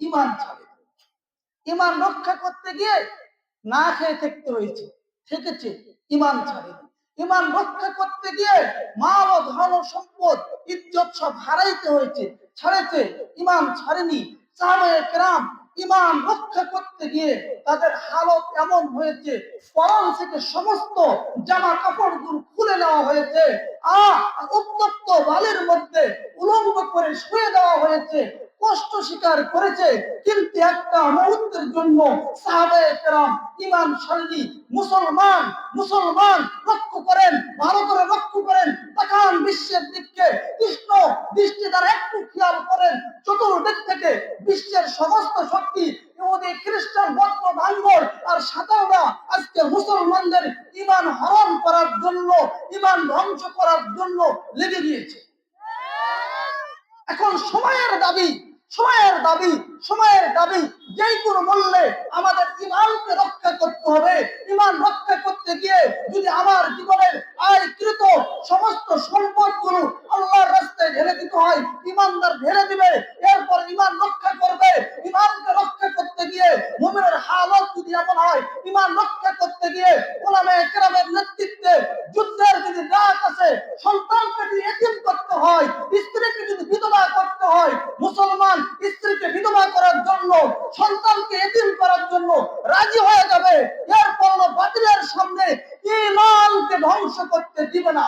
ইমান ছাড়ে ইমান রক্ষা করতে গিয়ে না খেয়ে থাকতে হয়েছে থেকেছে, ইমান ছাড়ে। ইমান রক্ষা করতে গিয়ে মাল ধন সম্পদ, ইজ্জত সব হারাইতে হয়েছে, ছাড়েছে, ইমান ছাড়েনি। সাহাবায়ে কেরাম ইমান রক্ষা করতে গিয়ে তাদের হালত এমন হয়েছে, পরন থেকে সমস্ত জামা কাপড়গুলো খুলে নেওয়া হয়েছে আহ উত্তপ্ত বালির মধ্যে উলঙ্গ করে শুয়ে দেওয়া হয়েছে কষ্ট স্বীকার করেছে, কিন্তু একটা মুহূর্তের জন্য ইমান শালী মুসলমান মুসলমান, লক্ষ্য করেন, ভালো করে লক্ষ্য করেন, তাকান বিশ্বের দিককে, কৃষ্ণ দৃষ্টি দ্বারা একটু খেয়াল করেন, চতুর্দিক থেকে বিশ্বের সমস্ত শক্তি, ইহুদি, খ্রিস্টান, বৌদ্ধ ভাঙ্গর আর সাঁতাররা আজকে মুসলমানদের ইমান হরণ করার জন্য, ইমান ধ্বংস করার জন্য লেগে গিয়েছে। এখন সময়ের দাবি সময়ের দাবি সময়ের দাবি, যেই কোনো মূল্যে আমাদের ইমানকে রক্ষা করতে হবে। ইমান রক্ষা করতে গিয়ে যদি আমার জীবনের আয়কৃত সমস্ত সম্পদগুলো আল্লাহর রাস্তায় ঢেলে দিতে হয়, ইমানদার ঢেলে দিবে, এরপর ইমান রক্ষা করবে। ইমানকে রক্ষা করতে গিয়ে মুমিনের হালত যদি এমন হয়, ইমান রক্ষা করতে গিয়ে ওলামে একরামের নেতৃত্বে যুদ্ধের যদি ডাক আছে সন্তানকে যদি এতিম করতে হয় জন্য, সন্তানকে এদিন করার জন্য রাজি হয়ে যাবে। এর কোনো বাতিলের সামনে ইমানকে ধ্বংস করতে দিবে না।